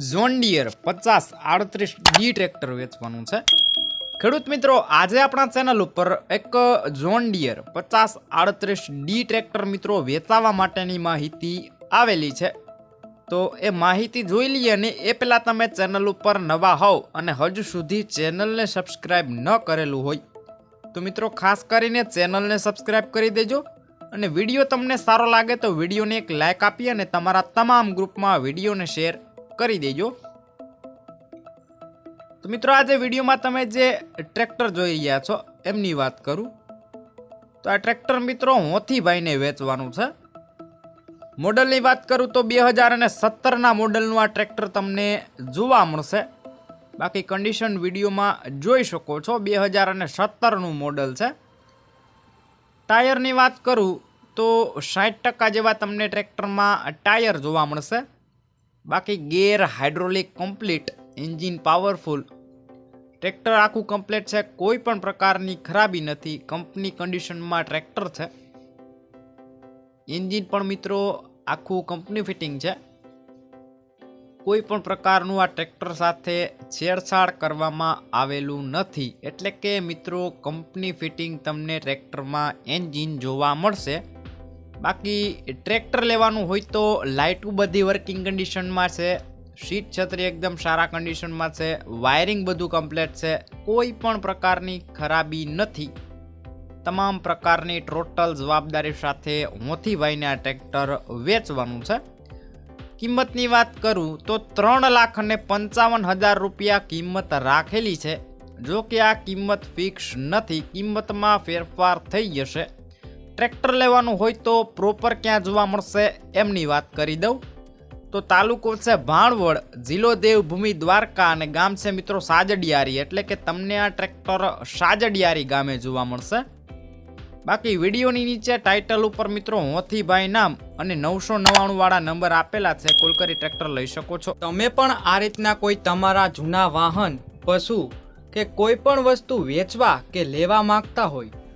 ઝોન્ડિયર પચાસ આડત્રીસ D tractor વેચવાનું છે. ખેડૂત મિત્રો, આજે આપણા ચેનલ ઉપર એક ઝોન્ડિયર પચાસ આડત્રીસ ડી ટ્રેક્ટર મિત્રો વેચાવા માટેની માહિતી આવેલી છે. તો એ માહિતી જોઈ લઈએ અને એ પહેલાં તમે ચેનલ ઉપર નવા હોવ અને હજુ સુધી ચેનલને સબસ્ક્રાઈબ ન કરેલું હોય, તો મિત્રો ખાસ કરીને ચેનલને સબસ્ક્રાઈબ કરી દેજો અને વીડિયો તમને સારો લાગે તો વિડીયોને એક લાઇક આપી અને તમારા તમામ ગ્રુપમાં વિડીયોને શેર કરી દેજો. તો મિત્રો, આજે વિડીયોમાં તમે જે ટ્રેક્ટર જોઈ રહ્યા છો, એમની વાત કરું. તો આ ટ્રેક્ટર મિત્રો હોથીભાઈને વેચવાનું છે. મોડલની વાત કરું તો બે હજાર અને સત્તરના મોડલનું આ ટ્રેક્ટર તમને જોવા મળશે. બાકી કન્ડિશન વિડીયોમાં જોઈ શકો છો, બે હજાર અને સત્તરનું મોડલ છે. ટાયરની વાત કરું તો સાઠ ટકા જેવા તમને ટ્રેક્ટરમાં ટાયર જોવા મળશે. બાકી gear hydraulic complete engine powerful. Tractor આખું કમ્પ્લીટ છે, કોઈ પણ પ્રકારની ખરાબી નથી. કંપની કન્ડિશનમાં ટ્રેક્ટર છે. એન્જિન પણ મિત્રો આખું કંપની ફિટિંગ છે. કોઈ પણ પ્રકારનું આ ટ્રેક્ટર સાથે છેડછાડ કરવામાં આવેલું નથી. એટલે કે મિત્રો, કંપની ફિટિંગ તમને ટ્રેક્ટરમાં એન્જિન જોવા મળશે. બાકી ટ્રેક્ટર લેવાનું હોય તો લાઇટું બધી વર્કિંગ કન્ડિશનમાં છે. સીટ છત્રી એકદમ સારા કન્ડિશનમાં છે. વાયરિંગ બધું કમ્પ્લીટ છે. કોઈ પણ પ્રકારની ખરાબી નથી. તમામ પ્રકારની ટોટલ જવાબદારી સાથે મોથીભાઈને આ ટ્રેક્ટર વેચવાનું છે. કિંમતની વાત કરું તો ત્રણ લાખ અને પંચાવન હજાર રૂપિયા કિંમત રાખેલી છે. જો કે આ કિંમત ફિક્સ નથી. કિંમતમાં ફેરફાર થઈ જશે. ટ્રેક્ટર લેવાનું હોય તો પ્રોપર ક્યાં જોવા મળશે એમની વાત કરી દઉં. તો તાલુકો છે ભાણવડ, જિલ્લો દેવભૂમિ, દ્વારકા અને ગામ છે મિત્રો સાજડિયારી. એટલે કે તમને આ ટ્રેક્ટર સાજડિયારી ગામે જોવા મળશે. બાકી વિડીયોની નીચે ટાઇટલ ઉપર મિત્રો હોથીભાઈ નામ અને નવસો નવ્વાણું વાળા નંબર આપેલા છે. કોલ કરી ટ્રેક્ટર લઈ શકો છો. તમે પણ આ રીતના કોઈ તમારા જૂના વાહન, પશુ કે કોઈ પણ વસ્તુ વેચવા કે લેવા માંગતા હોય